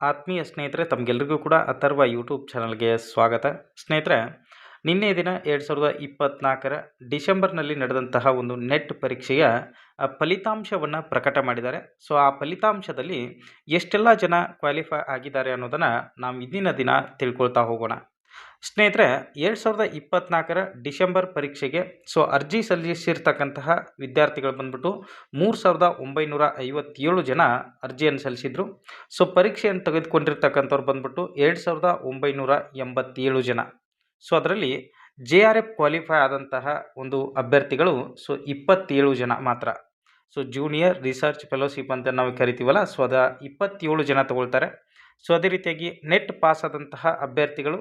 ಆತ್ಮೀಯ ಸ್ನೇಹಿತರೆ ತಮಗೆಲ್ಲರಿಗೂ ಕೂಡ ಅಥರ್ವ ಯೂಟ್ಯೂಬ್ ಚಾನಲ್ಗೆ ಸ್ವಾಗತ. ಸ್ನೇಹಿತರೆ, ನಿನ್ನೆ ದಿನ ಎರಡು ಸಾವಿರದ ಇಪ್ಪತ್ತ್ನಾಲ್ಕರ ಡಿಸೆಂಬರ್ನಲ್ಲಿ ನಡೆದಂತಹ ಒಂದು ನೆಟ್ ಪರೀಕ್ಷೆಯ ಫಲಿತಾಂಶವನ್ನು ಪ್ರಕಟ ಮಾಡಿದ್ದಾರೆ. ಸೊ, ಆ ಫಲಿತಾಂಶದಲ್ಲಿ ಎಷ್ಟೆಲ್ಲ ಜನ ಕ್ವಾಲಿಫೈ ಆಗಿದ್ದಾರೆ ಅನ್ನೋದನ್ನು ನಾವು ಇಂದಿನ ದಿನ ತಿಳ್ಕೊಳ್ತಾ ಹೋಗೋಣ. ಸ್ನೇಹಿತರೆ, ಎರಡು ಸಾವಿರದ ಇಪ್ಪತ್ತ್ನಾಲ್ಕರ ಡಿಸೆಂಬರ್ ಪರೀಕ್ಷೆಗೆ ಸೊ ಅರ್ಜಿ ಸಲ್ಲಿಸಿರ್ತಕ್ಕಂತಹ ವಿದ್ಯಾರ್ಥಿಗಳು ಬಂದ್ಬಿಟ್ಟು ಮೂರು ಸಾವಿರದ ಒಂಬೈನೂರ ಐವತ್ತೇಳು ಜನ ಅರ್ಜಿಯನ್ನು ಸಲ್ಲಿಸಿದರು. ಸೊ ಪರೀಕ್ಷೆಯನ್ನು ತೆಗೆದುಕೊಂಡಿರ್ತಕ್ಕಂಥವ್ರು ಬಂದ್ಬಿಟ್ಟು ಎರಡು ಸಾವಿರದ ಒಂಬೈನೂರ ಎಂಬತ್ತೇಳು ಜನ. ಸೊ ಅದರಲ್ಲಿ ಜೆ ಆರ್ ಎಫ್ ಕ್ವಾಲಿಫೈ ಆದಂತಹ ಒಂದು ಅಭ್ಯರ್ಥಿಗಳು ಸೊ ಇಪ್ಪತ್ತೇಳು ಜನ ಮಾತ್ರ. ಸೊ ಜೂನಿಯರ್ ರಿಸರ್ಚ್ ಫೆಲೋಶಿಪ್ ಅಂತ ನಾವು ಕರಿತೀವಲ್ಲ, ಸೊ ಅದ ಇಪ್ಪತ್ತೇಳು ಜನ ತಗೊಳ್ತಾರೆ. ಸೊ ಅದೇ ರೀತಿಯಾಗಿ ನೆಟ್ ಪಾಸ್ ಆದಂತಹ ಅಭ್ಯರ್ಥಿಗಳು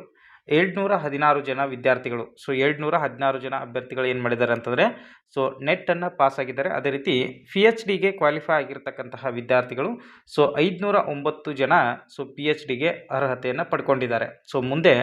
ಏಳ್ನೂರ ಹದಿನಾರು ಜನ ವಿದ್ಯಾರ್ಥಿಗಳು. ಸೊ ಏಳ್ನೂರ ಹದಿನಾರು ಜನ ಅಭ್ಯರ್ಥಿಗಳು ಏನು ಮಾಡಿದ್ದಾರೆ ಅಂತಂದರೆ ಸೊ ನೆಟ್ಟನ್ನು ಪಾಸ್ ಆಗಿದ್ದಾರೆ. ಅದೇ ರೀತಿ ಪಿ ಎಚ್ ಡಿಗೆ ಕ್ವಾಲಿಫೈ ಆಗಿರ್ತಕ್ಕಂತಹ ವಿದ್ಯಾರ್ಥಿಗಳು ಸೊ ಐದುನೂರ ಒಂಬತ್ತು ಜನ ಸೊ ಪಿ ಎಚ್ ಡಿಗೆ ಅರ್ಹತೆಯನ್ನು ಪಡ್ಕೊಂಡಿದ್ದಾರೆ. ಸೊ ಮುಂದೆ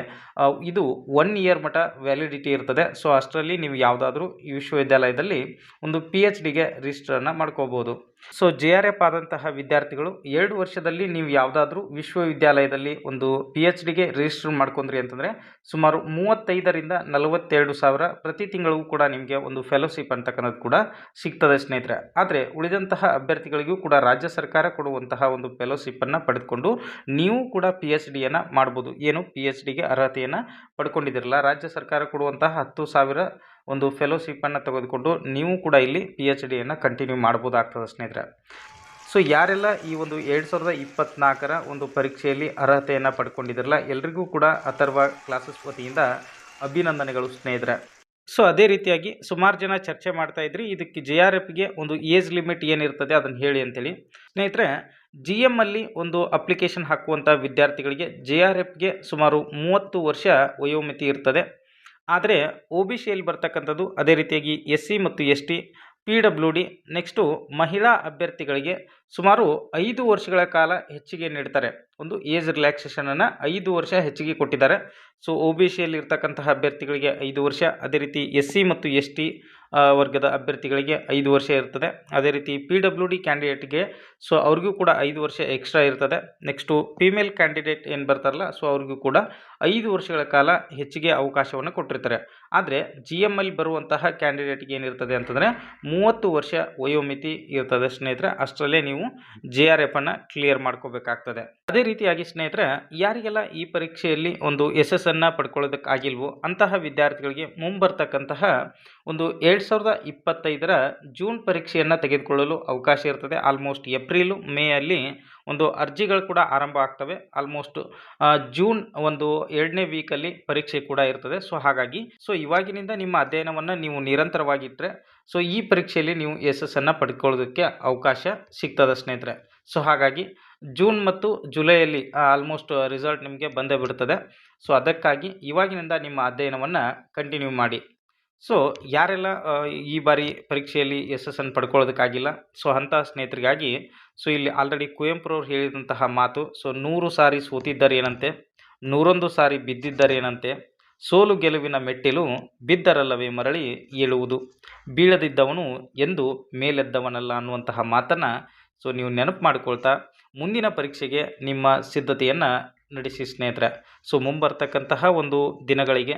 ಇದು ಒನ್ ಇಯರ್ ಮಟ್ಟ ವ್ಯಾಲಿಡಿಟಿ ಇರ್ತದೆ. ಸೊ ಅಷ್ಟರಲ್ಲಿ ನೀವು ಯಾವುದಾದ್ರೂ ವಿಶ್ವವಿದ್ಯಾಲಯದಲ್ಲಿ ಒಂದು ಪಿ ಎಚ್ ಡಿಗೆ ರಿಜಿಸ್ಟರನ್ನು ಮಾಡ್ಕೋಬೋದು. ಸೊ ಜೆ ಆರ್ ಎಫ್ ಆದಂತಹ ವಿದ್ಯಾರ್ಥಿಗಳು ಎರಡು ವರ್ಷದಲ್ಲಿ ನೀವು ಯಾವುದಾದ್ರೂ ವಿಶ್ವವಿದ್ಯಾಲಯದಲ್ಲಿ ಒಂದು ಪಿ ಎಚ್ ಡಿಗೆ ರಿಜಿಸ್ಟರ್ ಮಾಡ್ಕೊಂಡ್ರಿ ಅಂತಂದರೆ ಸುಮಾರು ಮೂವತ್ತೈದರಿಂದ ನಲವತ್ತೆರಡು ಸಾವಿರ ಪ್ರತಿ ತಿಂಗಳಿಗೂ ಕೂಡ ನಿಮಗೆ ಒಂದು ಫೆಲೋಶಿಪ್ ಅಂತಕ್ಕಂಥದ್ದು ಕೂಡ ಸಿಗ್ತದೆ ಸ್ನೇಹಿತರೆ. ಆದರೆ ಉಳಿದಂತಹ ಅಭ್ಯರ್ಥಿಗಳಿಗೂ ಕೂಡ ರಾಜ್ಯ ಸರ್ಕಾರ ಕೊಡುವಂತಹ ಒಂದು ಫೆಲೋಶಿಪ್ಪನ್ನು ಪಡೆದುಕೊಂಡು ನೀವು ಕೂಡ ಪಿ ಎಚ್ ಡಿಯನ್ನು ಮಾಡ್ಬೋದು. ಏನು? ಪಿ ಎಚ್ ಡಿಗೆ ಅರ್ಹತೆಯನ್ನು ಪಡ್ಕೊಂಡಿದ್ದಿರಲ್ಲ. ರಾಜ್ಯ ಸರ್ಕಾರ ಕೊಡುವಂತಹ ಹತ್ತು ಸಾವಿರ ಒಂದು ಫೆಲೋಶಿಪ್ಪನ್ನು ತೆಗೆದುಕೊಂಡು ನೀವು ಕೂಡ ಇಲ್ಲಿ ಪಿ ಎಚ್ ಡಿಯನ್ನು ಕಂಟಿನ್ಯೂ ಮಾಡ್ಬೋದಾಗ್ತದೆ ಸ್ನೇಹಿತರೆ. ಸೊ ಯಾರೆಲ್ಲ ಈ ಒಂದು ಎರಡು ಸಾವಿರದ ಇಪ್ಪತ್ತ್ನಾಲ್ಕರ ಒಂದು ಪರೀಕ್ಷೆಯಲ್ಲಿ ಅರ್ಹತೆಯನ್ನು ಪಡ್ಕೊಂಡಿದ್ರಲ್ಲ, ಎಲ್ರಿಗೂ ಕೂಡ ಅಥರ್ವ ಕ್ಲಾಸಸ್ ವತಿಯಿಂದ ಅಭಿನಂದನೆಗಳು ಸ್ನೇಹಿತರೆ. ಸೊ ಅದೇ ರೀತಿಯಾಗಿ ಸುಮಾರು ಜನ ಚರ್ಚೆ ಮಾಡ್ತಾ ಇದ್ರಿ, ಇದಕ್ಕೆ ಜೆ ಆರ್ ಎಫ್ಗೆ ಒಂದು ಏಜ್ ಲಿಮಿಟ್ ಏನಿರ್ತದೆ ಅದನ್ನು ಹೇಳಿ ಅಂತೇಳಿ. ಸ್ನೇಹಿತರೆ ಜಿ ಎಂ ಅಲ್ಲಿ ಒಂದು ಅಪ್ಲಿಕೇಶನ್ ಹಾಕುವಂಥ ವಿದ್ಯಾರ್ಥಿಗಳಿಗೆ ಜೆ ಆರ್ ಎಫ್ಗೆ ಸುಮಾರು ಮೂವತ್ತು ವರ್ಷ ವಯೋಮಿತಿ ಇರ್ತದೆ. ಆದರೆ ಒ ಬಿ ಸಿಯಲ್ಲಿ ಬರ್ತಕ್ಕಂಥದ್ದು ಅದೇ ರೀತಿಯಾಗಿ ಎಸ್ ಸಿ ಮತ್ತು S T, P W D, next ಮಹಿಳಾ ಅಭ್ಯರ್ಥಿಗಳಿಗೆ ಸುಮಾರು ಐದು ವರ್ಷಗಳ ಕಾಲ ಹೆಚ್ಚಿಗೆ ನೀಡ್ತಾರೆ. ಒಂದು ಏಜ್ ರಿಲ್ಯಾಕ್ಸೇಷನನ್ನು ಐದು ವರ್ಷ ಹೆಚ್ಚಿಗೆ ಕೊಟ್ಟಿದ್ದಾರೆ. ಸೊ ಒ ಬಿ ಸಿಯಲ್ಲಿ ಇರ್ತಕ್ಕಂತಹ ಅಭ್ಯರ್ಥಿಗಳಿಗೆ ಐದು ವರ್ಷ, ಅದೇ ರೀತಿ ಎಸ್ ಸಿ ಮತ್ತು ಎಸ್ ಟಿ ವರ್ಗದ ಅಭ್ಯರ್ಥಿಗಳಿಗೆ ಐದು ವರ್ಷ ಇರ್ತದೆ. ಅದೇ ರೀತಿ ಪಿ ಡಬ್ಲ್ಯೂ ಡಿ ಕ್ಯಾಂಡಿಡೇಟ್ಗೆ ಸೊ ಅವ್ರಿಗೂ ಕೂಡ ಐದು ವರ್ಷ ಎಕ್ಸ್ಟ್ರಾ ಇರ್ತದೆ. ನೆಕ್ಸ್ಟು ಫೀಮೇಲ್ ಕ್ಯಾಂಡಿಡೇಟ್ ಏನು ಬರ್ತಾರಲ್ಲ ಸೊ ಅವ್ರಿಗೂ ಕೂಡ ಐದು ವರ್ಷಗಳ ಕಾಲ ಹೆಚ್ಚಿಗೆ ಅವಕಾಶವನ್ನು ಕೊಟ್ಟಿರ್ತಾರೆ. ಆದರೆ ಜಿ ಎಂ ಅಲ್ಲಿ ಬರುವಂತಹ ಕ್ಯಾಂಡಿಡೇಟ್ಗೆ ಏನಿರ್ತದೆ ಅಂತಂದರೆ ಮೂವತ್ತು ವರ್ಷ ವಯೋಮಿತಿ ಇರ್ತದೆ ಸ್ನೇಹಿತರೆ. ಅಷ್ಟರಲ್ಲೇ ನೀವು ಜೆ ಆರ್ ಎಫನ್ನು ಕ್ಲಿಯರ್ ಮಾಡ್ಕೋಬೇಕಾಗ್ತದೆ. ಅದೇ ರೀತಿಯಾಗಿ ಸ್ನೇಹಿತರೆ, ಯಾರಿಗೆಲ್ಲ ಈ ಪರೀಕ್ಷೆಯಲ್ಲಿ ಒಂದು ಯಶಸ್ಸನ್ನು ಪಡ್ಕೊಳ್ಳೋದಕ್ಕಾಗಿಲ್ವೋ ಅಂತಹ ವಿದ್ಯಾರ್ಥಿಗಳಿಗೆ ಮುಂಬರ್ತಕ್ಕಂತಹ ಒಂದು ಎರಡು ಸಾವಿರದ ಇಪ್ಪತ್ತೈದರ ಜೂನ್ ಪರೀಕ್ಷೆಯನ್ನು ತೆಗೆದುಕೊಳ್ಳಲು ಅವಕಾಶ ಇರ್ತದೆ. ಆಲ್ಮೋಸ್ಟ್ ಏಪ್ರಿಲು ಮೇ ಅಲ್ಲಿ ಒಂದು ಅರ್ಜಿಗಳು ಕೂಡ ಆರಂಭ ಆಗ್ತವೆ. ಆಲ್ಮೋಸ್ಟ್ ಜೂನ್ ಒಂದು ಎರಡನೇ ವೀಕಲ್ಲಿ ಪರೀಕ್ಷೆ ಕೂಡ ಇರ್ತದೆ. ಸೊ ಹಾಗಾಗಿ ಸೊ ಇವಾಗಿನಿಂದ ನಿಮ್ಮ ಅಧ್ಯಯನವನ್ನು ನೀವು ನಿರಂತರವಾಗಿಟ್ಟರೆ ಸೊ ಈ ಪರೀಕ್ಷೆಯಲ್ಲಿ ನೀವು ಯಶಸ್ಸನ್ನು ಪಡ್ಕೊಳ್ಳೋದಕ್ಕೆ ಅವಕಾಶ ಸಿಗ್ತದೆ ಸ್ನೇಹಿತರೆ. ಸೊ ಹಾಗಾಗಿ, ಜೂನ್ ಮತ್ತು ಜುಲೈಯಲ್ಲಿ ಆಲ್ಮೋಸ್ಟ್ ರಿಸಲ್ಟ್ ನಿಮಗೆ ಬಂದೇ ಬಿಡ್ತದೆ. ಸೊ ಅದಕ್ಕಾಗಿ ಇವಾಗಿನಿಂದ ನಿಮ್ಮ ಅಧ್ಯಯನವನ್ನು ಕಂಟಿನ್ಯೂ ಮಾಡಿ. ಸೊ ಯಾರೆಲ್ಲ ಈ ಬಾರಿ ಪರೀಕ್ಷೆಯಲ್ಲಿ ಯಶಸ್ಸನ್ನು ಪಡ್ಕೊಳ್ಳೋದಕ್ಕಾಗಿಲ್ಲ ಸೊ ಅಂತಹ ಸ್ನೇಹಿತರಿಗಾಗಿ ಸೊ ಇಲ್ಲಿ ಆಲ್ರೆಡಿ ಕುವೆಂಪುರವ್ರು ಹೇಳಿದಂತಹ ಮಾತು ಸೊ ನೂರು ಸಾರಿ ಸೋತಿದ್ದರೇನಂತೆ ನೂರೊಂದು ಸಾರಿ ಬಿದ್ದಿದ್ದರೇನಂತೆ ಸೋಲು ಗೆಲುವಿನ ಮೆಟ್ಟಿಲು ಬಿದ್ದರಲ್ಲವೇ ಮರಳಿ ಏಳುವುದು. ಬೀಳದಿದ್ದವನು ಎಂದು ಮೇಲೆದ್ದವನಲ್ಲ ಅನ್ನುವಂತಹ ಮಾತನ್ನು ಸೊ ನೀವು ನೆನಪು ಮಾಡಿಕೊಳ್ತಾ, ಮುಂದಿನ ಪರೀಕ್ಷೆಗೆ ನಿಮ್ಮ ಸಿದ್ಧತೆಯನ್ನು ನಡೆಸಿ ಸ್ನೇಹಿತರೆ. ಸೊ ಮುಂಬರ್ತಕ್ಕಂತಹ ಒಂದು ದಿನಗಳಿಗೆ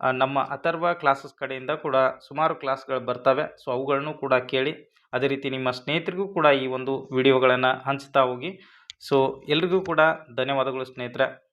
ನಮ್ಮ ಅಥರ್ವ ಕ್ಲಾಸಸ್ ಕಡೆಯಿಂದ ಕೂಡ ಸುಮಾರು ಕ್ಲಾಸ್ಗಳು ಬರ್ತವೆ. ಸೊ ಅವುಗಳನ್ನು ಕೂಡ ಕೇಳಿ, ಅದೇ ರೀತಿ ನಿಮ್ಮ ಸ್ನೇಹಿತರಿಗೂ ಕೂಡ ಈ ಒಂದು ವಿಡಿಯೋಗಳನ್ನು ಹಂಚ್ತಾ ಹೋಗಿ. ಸೊ ಎಲ್ರಿಗೂ ಕೂಡ ಧನ್ಯವಾದಗಳು ಸ್ನೇಹಿತರೆ.